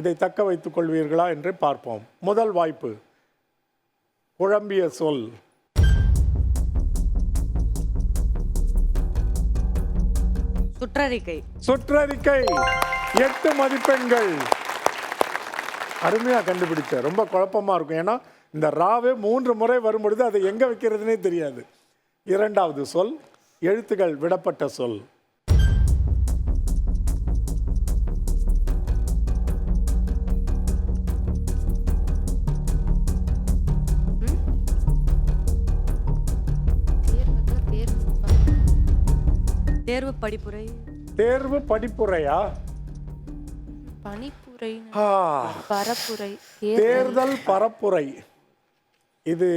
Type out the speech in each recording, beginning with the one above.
இதை தக்க வைத்துக் கொள்வீர்களா என்று பார்ப்போம். முதல் வாய்ப்பு குழம்பிய சொல். சுற்றறிக்கை. சுற்றறிக்கை எட்டு மதிப்பெண்கள். அருமையா கண்டுபிடிச்ச ரொம்ப குழப்பமா இருக்கும். ஏன்னா இந்த ராவே மூன்று முறை வரும்பொழுது அதை எங்க வைக்கிறதுனே தெரியாது. இரண்டாவது சொல் எழுத்துகள் விடப்பட்ட சொல். தேர்வு படிப்புரை. தேர்வு படிப்புரையா? பரப்புரை. தேர்தல் பரப்புரை. இது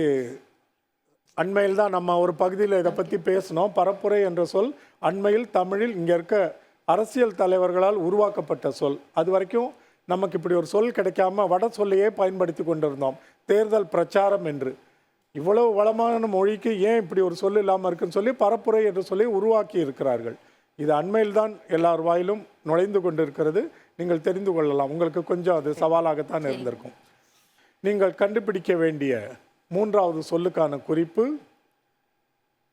அண்மையில் தான் நம்ம ஒரு பகுதியில் இதை பற்றி பேசினோம். பரப்புரை என்ற சொல் அண்மையில் தமிழில் இங்கே இருக்க அரசியல் தலைவர்களால் உருவாக்கப்பட்ட சொல். அது வரைக்கும் நமக்கு இப்படி ஒரு சொல் கிடைக்காம வட சொல்லையே பயன்படுத்தி கொண்டிருந்தோம். தேர்தல் பிரச்சாரம் என்று. இவ்வளவு வளமான மொழிக்கு ஏன் இப்படி ஒரு சொல் இல்லாமல் இருக்குன்னு சொல்லி பரப்புரை என்று சொல்லி உருவாக்கி இருக்கிறார்கள். இது அண்மையில் தான் எல்லார் வாயிலும் நுழைந்து கொண்டிருக்கிறது. நீங்கள் தெரிந்து கொள்ளலாம். உங்களுக்கு கொஞ்சம் அது சவாலாகத்தான் இருந்திருக்கும். நீங்கள் கண்டுபிடிக்க வேண்டிய மூன்றாவது சொல்லுக்கான குறிப்பு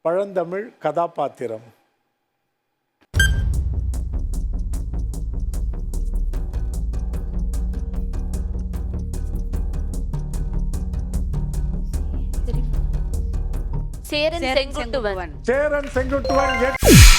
பழந்தமிழ் கதாபாத்திரம். சேரன் செங்குட்டுவன். சேரன் செங்குட்டுவன்.